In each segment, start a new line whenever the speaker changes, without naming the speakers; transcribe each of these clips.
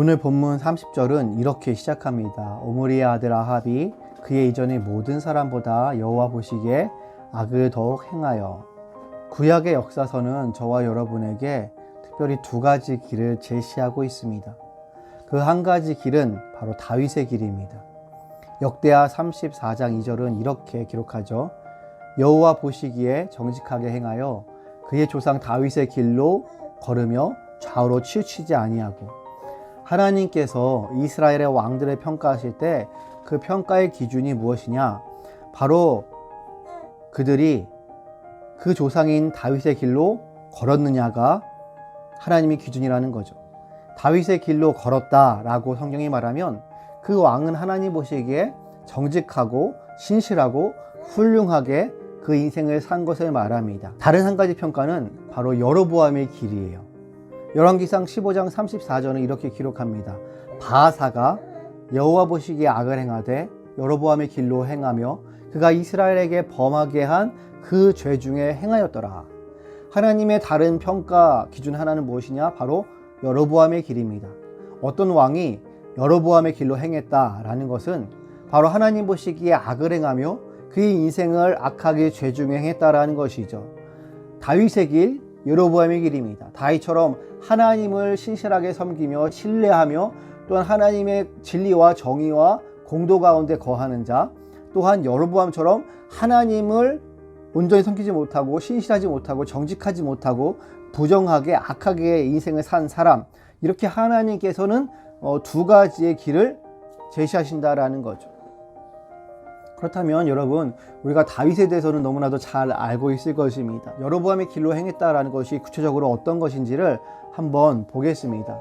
오늘 본문 30절은 이렇게 시작합니다. 오므리의 아들 아합이 그의 이전의 모든 사람보다 여호와 보시기에 악을 더욱 행하여 구약의 역사서는 저와 여러분에게 특별히 두 가지 길을 제시하고 있습니다. 그 한 가지 길은 바로 다윗의 길입니다. 역대하 34장 2절은 이렇게 기록하죠. 여호와 보시기에 정직하게 행하여 그의 조상 다윗의 길로 걸으며 좌우로 치우치지 아니하고 하나님께서 이스라엘의 왕들을 평가하실 때 그 평가의 기준이 무엇이냐? 바로 그들이 그 조상인 다윗의 길로 걸었느냐가 하나님의 기준이라는 거죠. 다윗의 길로 걸었다라고 성경이 말하면 그 왕은 하나님 보시기에 정직하고 신실하고 훌륭하게 그 인생을 산 것을 말합니다. 다른 한 가지 평가는 바로 여로보암의 길이에요. 열왕기상 15장 34절은 이렇게 기록합니다. 바하사가 여호와 보시기에 악을 행하되 여로보암의 길로 행하며 그가 이스라엘에게 범하게 한 그 죄 중에 행하였더라. 하나님의 다른 평가 기준 하나는 무엇이냐? 바로 여로보암의 길입니다. 어떤 왕이 여로보암의 길로 행했다라는 것은 바로 하나님 보시기에 악을 행하며 그의 인생을 악하게 죄 중에 행했다라는 것이죠. 다윗의 길, 여로보암의 길입니다. 다윗처럼 하나님을 신실하게 섬기며 신뢰하며 또한 하나님의 진리와 정의와 공도 가운데 거하는 자, 또한 여로보암처럼 하나님을 온전히 섬기지 못하고 신실하지 못하고 정직하지 못하고 부정하게 악하게 인생을 산 사람 이렇게 하나님께서는 어, 두 가지의 길을 제시하신다라는 거죠. 그렇다면 여러분 우리가 다윗에 대해서는 너무나도 잘 알고 있을 것입니다. 여로보암의 길로 행했다라는 것이 구체적으로 어떤 것인지를 한번 보겠습니다.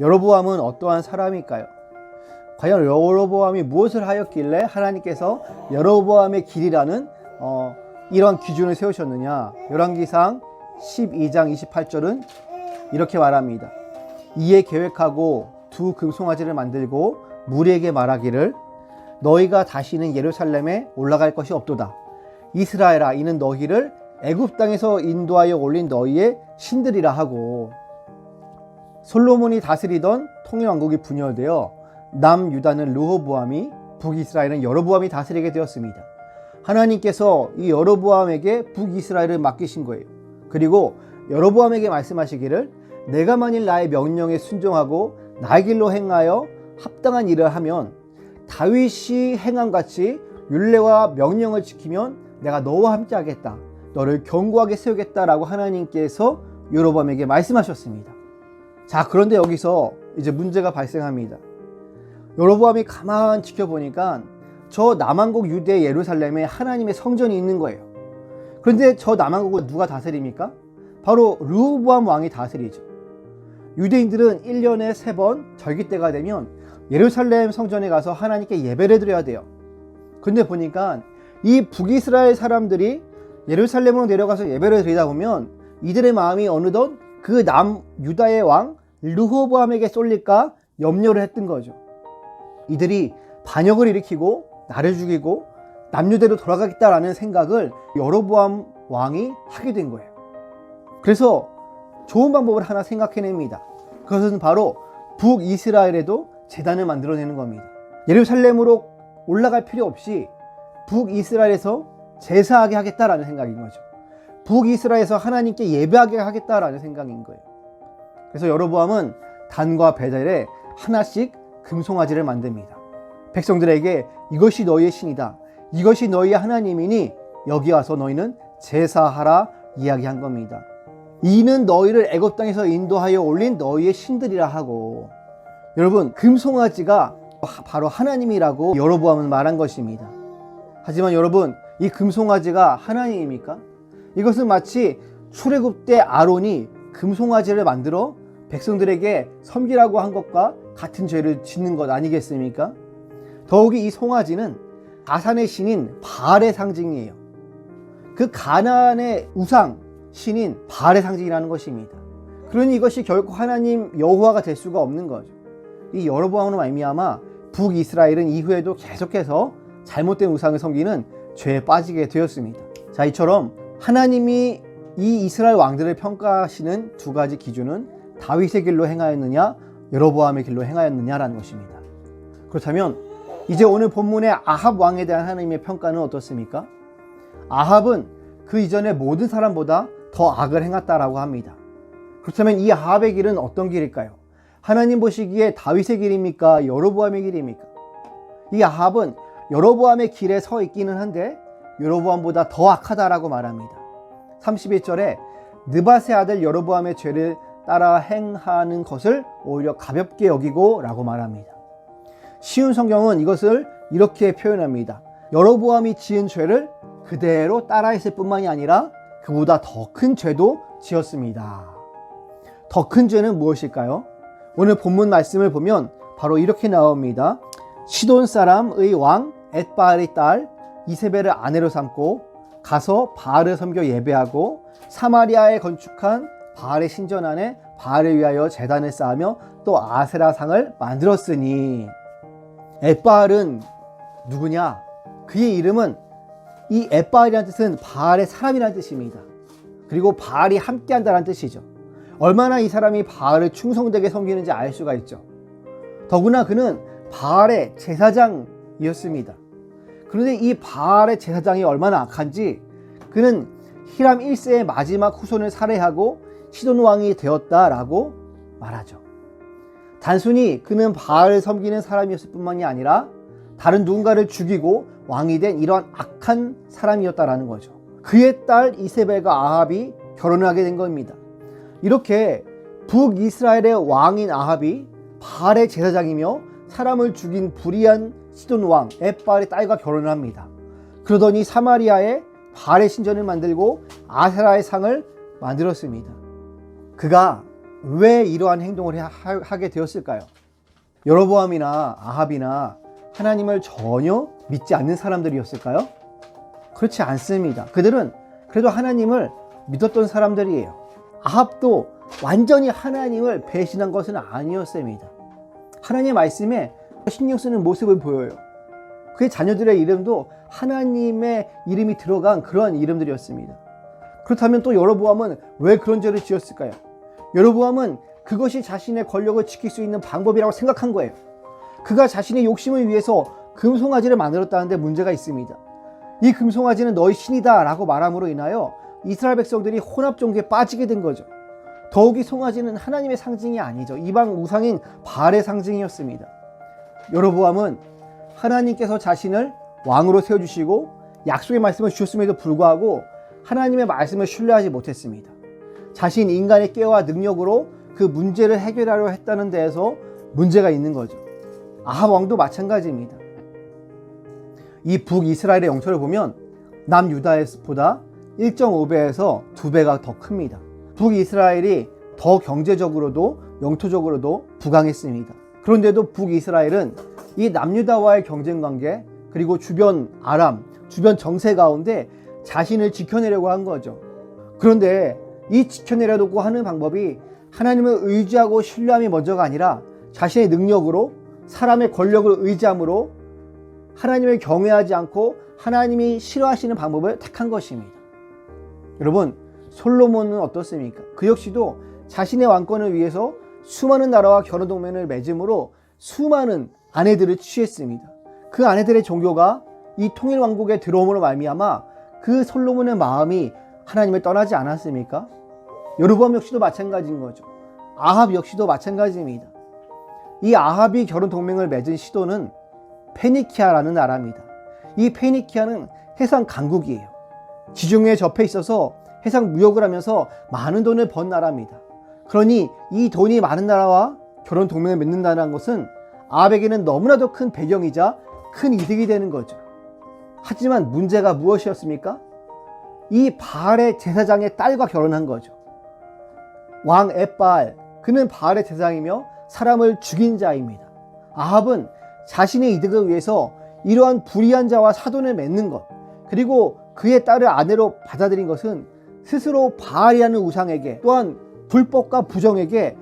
여로보암은 어떠한 사람일까요? 과연 여로보암이 무엇을 하였길래 하나님께서 여로보암의 길이라는 어, 이런 기준을 세우셨느냐? 열왕기상 12장 28절은 이렇게 말합니다. 이에 계획하고 두 금송아지를 만들고 무리에게 말하기를 너희가 다시는 예루살렘에 올라갈 것이 없도다. 이스라엘아 이는 너희를 애굽 땅에서 인도하여 올린 너희의 신들이라 하고 솔로몬이 다스리던 통일 왕국이 분열되어 남 유다는 르호보암이 북이스라엘은 여로보암이 다스리게 되었습니다. 하나님께서 이 여로보암에게 북이스라엘을 맡기신 거예요. 그리고 여로보암에게 말씀하시기를 내가 만일 나의 명령에 순종하고 나의 길로 행하여 합당한 일을 하면 다윗이 행한 같이 율례와 명령을 지키면 내가 너와 함께 하겠다. 너를 견고하게 세우겠다라고 하나님께서 여로보암에게 말씀하셨습니다. 자, 그런데 여기서 이제 문제가 발생합니다. 여로보암이 가만 지켜보니까 저 남한국 유대 예루살렘에 하나님의 성전이 있는 거예요. 그런데 저 남한국을 누가 다스립니까? 바로 르호보암 왕이 다스리죠. 유대인들은 1년에 3번 절기 때가 되면 예루살렘 성전에 가서 하나님께 예배를 드려야 돼요. 근데 보니까 이 북이스라엘 사람들이 예루살렘으로 내려가서 예배를 드리다 보면 이들의 마음이 어느덧 그 남 유다의 왕 르호보암에게 쏠릴까 염려를 했던 거죠. 이들이 반역을 일으키고 나를 죽이고 남유대로 돌아가겠다라는 생각을 여로보암 왕이 하게 된 거예요. 그래서 좋은 방법을 하나 생각해냅니다. 그것은 바로 북이스라엘에도 재단을 만들어내는 겁니다. 예루살렘으로 올라갈 필요 없이 북이스라엘에서 제사하게 하겠다라는 생각인 거죠. 북이스라엘에서 하나님께 예배하게 하겠다라는 생각인 거예요. 그래서 여로보암은 단과 베델에 하나씩 금송아지를 만듭니다. 백성들에게 이것이 너희의 신이다. 이것이 너희의 하나님이니 여기 와서 너희는 제사하라 이야기한 겁니다. 이는 너희를 애굽 땅에서 인도하여 올린 너희의 신들이라 하고 여러분 금송아지가 바로 하나님이라고 여로보암은 말한 것입니다. 하지만 여러분 이 금송아지가 하나님입니까? 이것은 마치 출애굽 때 아론이 금송아지를 만들어 백성들에게 섬기라고 한 것과 같은 죄를 짓는 것 아니겠습니까? 더욱이 이 송아지는 가산의 신인 바알의 상징이에요. 그 가나안의 우상 신인 바알의 상징이라는 것입니다. 그러니 이것이 결코 하나님 여호와가 될 수가 없는 거죠. 이 여로보암으로 말미암아 북이스라엘은 이후에도 계속해서 잘못된 우상을 섬기는 죄에 빠지게 되었습니다. 자, 이처럼 하나님이 이 이스라엘 왕들을 평가하시는 두 가지 기준은 다윗의 길로 행하였느냐, 여로보암의 길로 행하였느냐라는 것입니다. 그렇다면 이제 오늘 본문의 아합 왕에 대한 하나님의 평가는 어떻습니까? 아합은 그 이전의 모든 사람보다 더 악을 행했다라고 합니다. 그렇다면 이 아합의 길은 어떤 길일까요? 하나님 보시기에 다윗의 길입니까? 여로보암의 길입니까? 이 아합은 여로보암의 길에 서 있기는 한데 여로보암보다 더 악하다라고 말합니다. 31절에 느바세 아들 여로보암의 죄를 따라 행하는 것을 오히려 가볍게 여기고 라고 말합니다. 쉬운 성경은 이것을 이렇게 표현합니다. 여로보암이 지은 죄를 그대로 따라했을 뿐만이 아니라 그보다 더 큰 죄도 지었습니다. 더 큰 죄는 무엇일까요? 오늘 본문 말씀을 보면 바로 이렇게 나옵니다. 시돈 사람의 왕 엣바알의 딸 이세벨을 아내로 삼고 가서 바알을 섬겨 예배하고 사마리아에 건축한 바알의 신전 안에 바알을 위하여 제단을 쌓으며 또 아세라상을 만들었으니 엣바알은 누구냐? 그의 이름은 이 엣바알이라는 뜻은 바알의 사람이라는 뜻입니다. 그리고 바알이 함께한다는 뜻이죠. 얼마나 이 사람이 바알을 충성되게 섬기는지 알 수가 있죠. 더구나 그는 바알의 제사장이었습니다. 그런데 이 바알의 제사장이 얼마나 악한지 그는 히람 1세의 마지막 후손을 살해하고 시돈 왕이 되었다라고 말하죠. 단순히 그는 바알을 섬기는 사람이었을 뿐만이 아니라 다른 누군가를 죽이고 왕이 된 이러한 악한 사람이었다라는 거죠. 그의 딸 이세벨과 아합이 결혼을 하게 된 겁니다. 이렇게 북이스라엘의 왕인 아합이 바알의 제사장이며 사람을 죽인 불의한 시돈 왕 엣바알의 딸과 결혼을 합니다. 그러더니 사마리아에 바알의 신전을 만들고 아세라의 상을 만들었습니다. 그가 왜 이러한 행동을 하, 게 되었을까요? 여로보암이나 아합이나 하나님을 전혀 믿지 않는 사람들이었을까요? 그렇지 않습니다. 그들은 그래도 하나님을 믿었던 사람들이에요. 아합도 완전히 하나님을 배신한 것은 아니었습니다. 하나님의 말씀에 신경 쓰는 모습을 보여요. 그의 자녀들의 이름도 하나님의 이름이 들어간 그런 이름들이었습니다. 그렇다면 또 여로보암은 왜 그런 죄를 지었을까요? 여로보암은 그것이 자신의 권력을 지킬 수 있는 방법이라고 생각한 거예요. 그가 자신의 욕심을 위해서 금송아지를 만들었다는데 문제가 있습니다. 이 금송아지는 너희 신이다 라고 말함으로 인하여 이스라엘 백성들이 혼합 종교에 빠지게 된 거죠. 더욱이 송아지는 하나님의 상징이 아니죠. 이방 우상인 바알의 상징이었습니다. 여로보암은 하나님께서 자신을 왕으로 세워주시고 약속의 말씀을 주셨음에도 불구하고 하나님의 말씀을 신뢰하지 못했습니다. 자신 인간의 깨와 능력으로 그 문제를 해결하려 했다는 데에서 문제가 있는 거죠. 아합 왕도 마찬가지입니다. 이 북이스라엘의 영토를 보면 남유다보다 1.5배에서 2배가 더 큽니다. 북이스라엘이 더 경제적으로도 영토적으로도 부강했습니다. 그런데도 북이스라엘은 이 남유다와의 경쟁 관계 그리고 주변 아람, 주변 정세 가운데 자신을 지켜내려고 한 거죠. 그런데 이 지켜내려고 하는 방법이 하나님을 의지하고 신뢰함이 먼저가 아니라 자신의 능력으로 사람의 권력을 의지함으로 하나님을 경외하지 않고 하나님이 싫어하시는 방법을 택한 것입니다. 여러분, 솔로몬은 어떻습니까? 그 역시도 자신의 왕권을 위해서 수많은 나라와 결혼 동맹을 맺음으로 수많은 아내들을 취했습니다. 그 아내들의 종교가 이 통일 왕국에 들어옴으로 말미암아 그 솔로몬의 마음이 하나님을 떠나지 않았습니까? 여로보암 역시도 마찬가지인 거죠. 아합 역시도 마찬가지입니다. 이 아합이 결혼 동맹을 맺은 시도는 페니키아라는 나라입니다. 이 페니키아는 해상 강국이에요. 지중해에 접해 있어서 해상 무역을 하면서 많은 돈을 번 나라입니다. 그러니 이 돈이 많은 나라와 결혼 동맹을 맺는다는 것은 아합에게는 너무나도 큰 배경이자 큰 이득이 되는 거죠. 하지만 문제가 무엇이었습니까? 이 바알의 제사장의 딸과 결혼한 거죠. 왕 엣바알, 그는 바알의 제사장이며 사람을 죽인 자입니다. 아합은 자신의 이득을 위해서 이러한 불의한 자와 사돈을 맺는 것, 그리고 그의 딸을 아내로 받아들인 것은 스스로 바알이라는 우상에게 또한 불법과 부정에게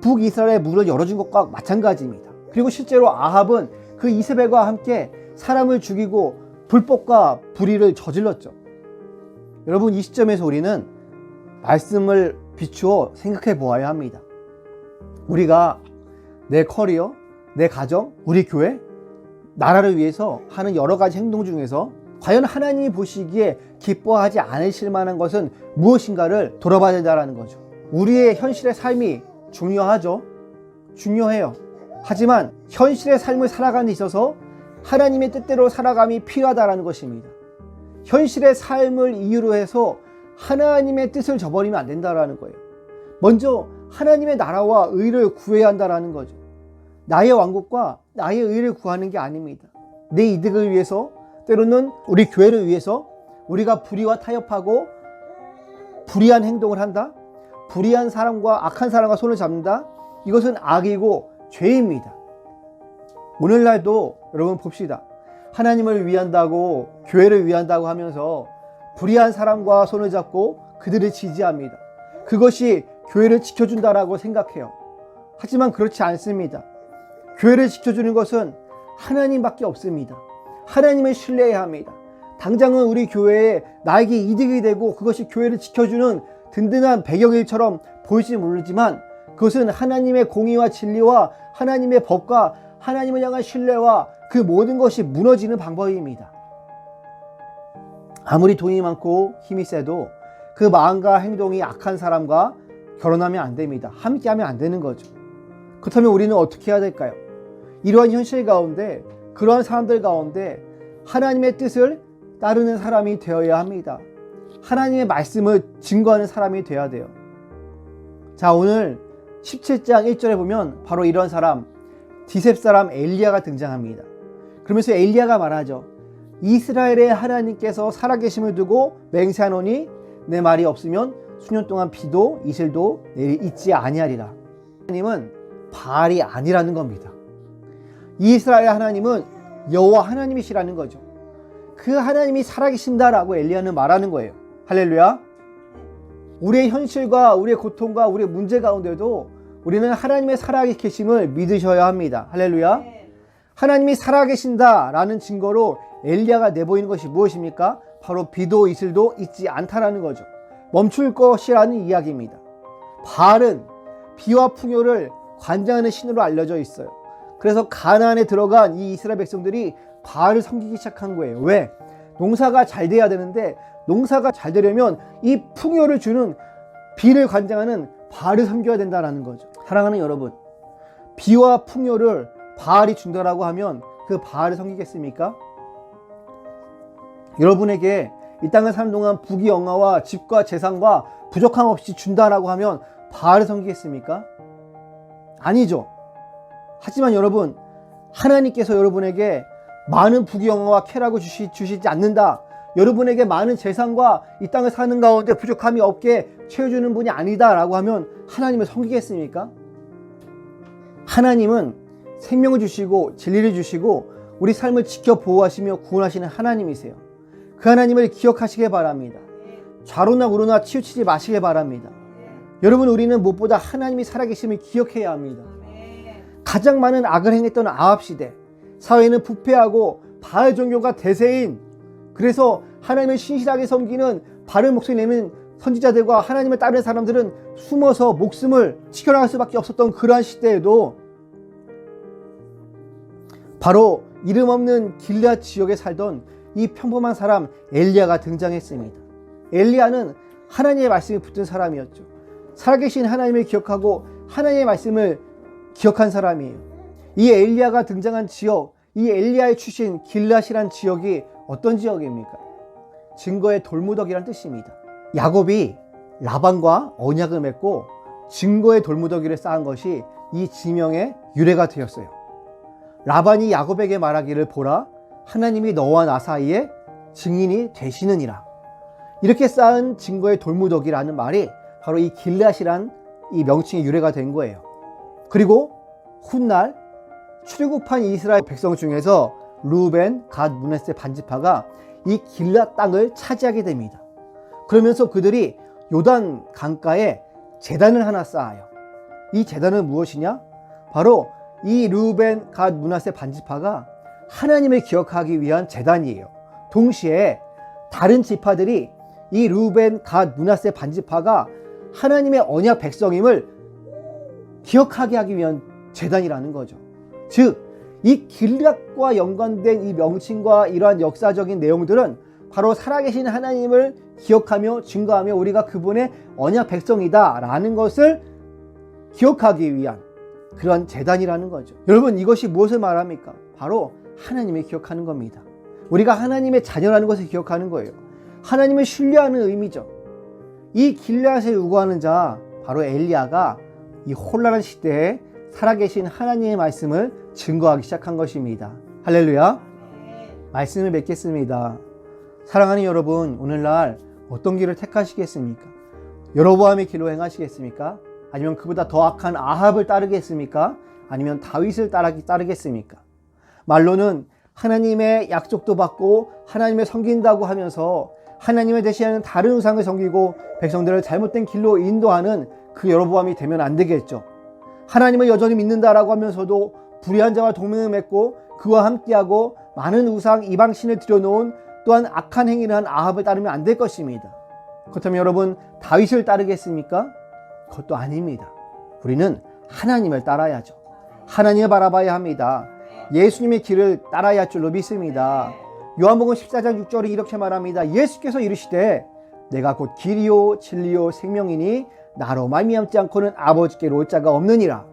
북이스라엘의 문을 열어준 것과 마찬가지입니다. 그리고 실제로 아합은 그 이세벨과 함께 사람을 죽이고 불법과 불의를 저질렀죠. 여러분 이 시점에서 우리는 말씀을 비추어 생각해 보아야 합니다. 우리가 내 커리어, 내 가정, 우리 교회, 나라를 위해서 하는 여러 가지 행동 중에서 과연 하나님이 보시기에 기뻐하지 않으실 만한 것은 무엇인가를 돌아봐야 된다는 거죠. 우리의 현실의 삶이 중요하죠. 중요해요. 하지만 현실의 삶을 살아가는 데 있어서 하나님의 뜻대로 살아감이 필요하다는 것입니다. 현실의 삶을 이유로 해서 하나님의 뜻을 저버리면 안 된다라는 거예요. 먼저 하나님의 나라와 의를 구해야 한다라는 거죠. 나의 왕국과 나의 의를 구하는 게 아닙니다. 내 이득을 위해서 때로는 우리 교회를 위해서 우리가 불의와 타협하고 불의한 행동을 한다. 불의한 사람과 악한 사람과 손을 잡는다. 이것은 악이고 죄입니다. 오늘날도 여러분 봅시다. 하나님을 위한다고 교회를 위한다고 하면서 불의한 사람과 손을 잡고 그들을 지지합니다. 그것이 교회를 지켜준다라고 생각해요. 하지만 그렇지 않습니다. 교회를 지켜주는 것은 하나님밖에 없습니다. 하나님을 신뢰해야 합니다. 당장은 우리 교회에 나에게 이득이 되고 그것이 교회를 지켜주는 든든한 배경일처럼 보일지 모르지만 그것은 하나님의 공의와 진리와 하나님의 법과 하나님을 향한 신뢰와 그 모든 것이 무너지는 방법입니다. 아무리 돈이 많고 힘이 세도 그 마음과 행동이 악한 사람과 결혼하면 안 됩니다. 함께 하면 안 되는 거죠. 그렇다면 우리는 어떻게 해야 될까요? 이러한 현실 가운데 그러한 사람들 가운데 하나님의 뜻을 따르는 사람이 되어야 합니다. 하나님의 말씀을 증거하는 사람이 되어야 돼요. 자, 오늘 17장 1절에 보면 바로 이런 사람, 디셉 사람 엘리야가 등장합니다. 그러면서 엘리야가 말하죠. 이스라엘의 하나님께서 살아계심을 두고 맹세하노니 내 말이 없으면 수년 동안 비도 이슬도 내리 있지 아니하리라. 하나님은 바알이 아니라는 겁니다. 이스라엘 하나님은 여호와 하나님이시라는 거죠. 그 하나님이 살아계신다라고 엘리야는 말하는 거예요. 할렐루야. 우리의 현실과 우리의 고통과 우리의 문제 가운데도 우리는 하나님의 살아계심을 믿으셔야 합니다. 할렐루야. 하나님이 살아계신다라는 증거로 엘리야가 내보이는 것이 무엇입니까? 바로 비도 이슬도 있지 않다라는 거죠. 멈출 것이라는 이야기입니다. 바알은 비와 풍요를 관장하는 신으로 알려져 있어요. 그래서 가나안에 들어간 이 이스라엘 백성들이 바알을 섬기기 시작한 거예요. 왜? 농사가 잘 돼야 되는데 농사가 잘 되려면 이 풍요를 주는 비를 관장하는 바알을 섬겨야 된다는 거죠. 사랑하는 여러분, 비와 풍요를 바알이 준다라고 하면 그 바알을 섬기겠습니까? 여러분에게 이 땅을 사는 동안 부귀 영화와 집과 재산과 부족함 없이 준다라고 하면 바알을 섬기겠습니까? 아니죠. 하지만 여러분, 하나님께서 여러분에게 많은 부귀영화와 쾌락을 주시, 주시지 않는다. 여러분에게 많은 재산과 이 땅을 사는 가운데 부족함이 없게 채워주는 분이 아니다라고 하면 하나님을 섬기겠습니까? 하나님은 생명을 주시고 진리를 주시고 우리 삶을 지켜 보호하시며 구원하시는 하나님이세요. 그 하나님을 기억하시길 바랍니다. 좌로나 우로나 치우치지 마시길 바랍니다. 여러분 우리는 무엇보다 하나님이 살아계심을 기억해야 합니다. 가장 많은 악을 행했던 아합 시대 사회는 부패하고 바알 종교가 대세인 그래서 하나님을 신실하게 섬기는 바른 목소리 내는 선지자들과 하나님을 따르는 사람들은 숨어서 목숨을 지켜나갈 수밖에 없었던 그러한 시대에도 바로 이름 없는 길라 지역에 살던 이 평범한 사람 엘리야가 등장했습니다. 엘리야는 하나님의 말씀이 붙은 사람이었죠. 살아계신 하나님을 기억하고 하나님의 말씀을 기억한 사람이에요. 이 엘리야가 등장한 지역, 이 엘리야의 출신 길랏이란 지역이 어떤 지역입니까? 증거의 돌무더기란 뜻입니다. 야곱이 라반과 언약을 맺고 증거의 돌무더기를 쌓은 것이 이 지명의 유래가 되었어요. 라반이 야곱에게 말하기를 보라 하나님이 너와 나 사이에 증인이 되시느니라. 이렇게 쌓은 증거의 돌무더기라는 말이 바로 이 길랏이란 이 명칭의 유래가 된 거예요. 그리고 훗날 출애굽한 이스라엘 백성 중에서 루벤, 갓, 문에세 반지파가 이 길랏 땅을 차지하게 됩니다. 그러면서 그들이 요단 강가에 재단을 하나 쌓아요. 이 재단은 무엇이냐? 바로 이 루벤, 갓, 문하세 반지파가 하나님을 기억하기 위한 재단이에요. 동시에 다른 지파들이 이 루벤, 갓, 문하세 반지파가 하나님의 언약 백성임을 기억하게 하기 위한 재단이라는 거죠. 즉, 이 길락과 연관된 이 명칭과 이러한 역사적인 내용들은 바로 살아계신 하나님을 기억하며 증거하며 우리가 그분의 언약 백성이다라는 것을 기억하기 위한 그런 재단이라는 거죠. 여러분 이것이 무엇을 말합니까? 바로 하나님을 기억하는 겁니다. 우리가 하나님의 자녀라는 것을 기억하는 거예요. 하나님을 신뢰하는 의미죠. 이 길앗에 요구하는 자 바로 엘리야가 이 혼란한 시대에 살아계신 하나님의 말씀을 증거하기 시작한 것입니다. 할렐루야. 말씀을 맺겠습니다. 사랑하는 여러분, 오늘날 어떤 길을 택하시겠습니까? 여로보암의 길로 행하시겠습니까? 아니면 그보다 더 악한 아합을 따르겠습니까? 아니면 다윗을 따르, 따르겠습니까? 말로는 하나님의 약속도 받고 하나님을 섬긴다고 하면서 하나님을 대신하는 다른 우상을 섬기고 백성들을 잘못된 길로 인도하는 그 여로보암이 되면 안 되겠죠. 하나님을 여전히 믿는다라고 하면서도 불의한 자와 동맹을 맺고 그와 함께하고 많은 우상 이방신을 들여놓은 또한 악한 행위를 한 아합을 따르면 안 될 것입니다. 그렇다면 여러분 다윗을 따르겠습니까? 그것도 아닙니다. 우리는 하나님을 따라야죠. 하나님을 바라봐야 합니다. 예수님의 길을 따라야 할 줄로 믿습니다. 요한복음 14장 6절에 이렇게 말합니다. 예수께서 이르시되 내가 곧 길이요 진리요 생명이니 나로 말미암지 않고는 아버지께로 올 자가 없느니라.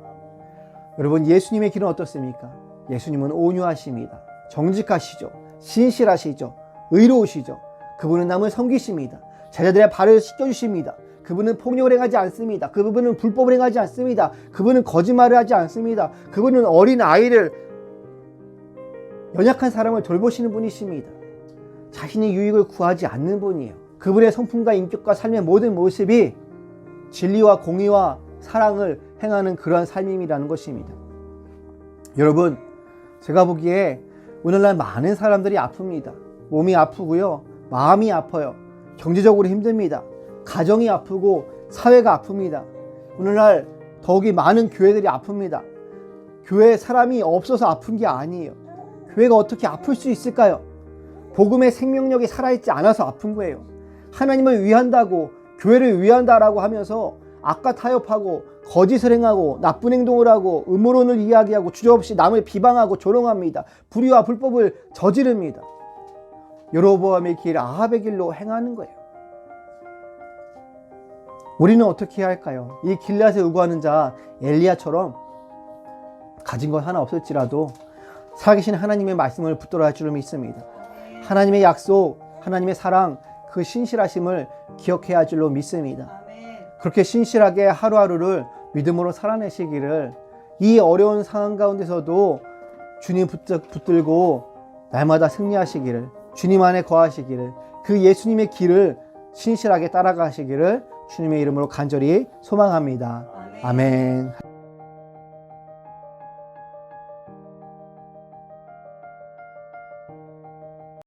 여러분 예수님의 길은 어떻습니까? 예수님은 온유하십니다. 정직하시죠. 신실하시죠. 의로우시죠. 그분은 남을 섬기십니다. 제자들의 발을 씻겨주십니다. 그분은 폭력을 행하지 않습니다. 그분은 불법을 행하지 않습니다. 그분은 거짓말을 하지 않습니다. 그분은 어린 아이를 연약한 사람을 돌보시는 분이십니다. 자신의 유익을 구하지 않는 분이에요. 그분의 성품과 인격과 삶의 모든 모습이 진리와 공의와 사랑을 행하는 그러한 삶임이라는 것입니다. 여러분, 제가 보기에 오늘날 많은 사람들이 아픕니다. 몸이 아프고요. 마음이 아파요. 경제적으로 힘듭니다. 가정이 아프고 사회가 아픕니다. 오늘날 더욱이 많은 교회들이 아픕니다. 교회에 사람이 없어서 아픈 게 아니에요. 교회가 어떻게 아플 수 있을까요? 복음의 생명력이 살아있지 않아서 아픈 거예요. 하나님을 위한다고 교회를 위한다라고 하면서 악과 타협하고 거짓을 행하고 나쁜 행동을 하고 음모론을 이야기하고 주저없이 남을 비방하고 조롱합니다. 불의와 불법을 저지릅니다. 여로보암의 길 아합의 길로 행하는 거예요. 우리는 어떻게 해야 할까요? 이 길앗에 요구하는 자 엘리야처럼 가진 것 하나 없을지라도 살아계신 하나님의 말씀을 붙들어 야 할 줄을 믿습니다. 하나님의 약속, 하나님의 사랑, 그 신실하심을 기억해야 할 줄로 믿습니다. 그렇게 신실하게 하루하루를 믿음으로 살아내시기를 이 어려운 상황 가운데서도 주님 붙들고 날마다 승리하시기를 주님 안에 거하시기를 그 예수님의 길을 신실하게 따라가시기를 주님의 이름으로 간절히 소망합니다. 아멘.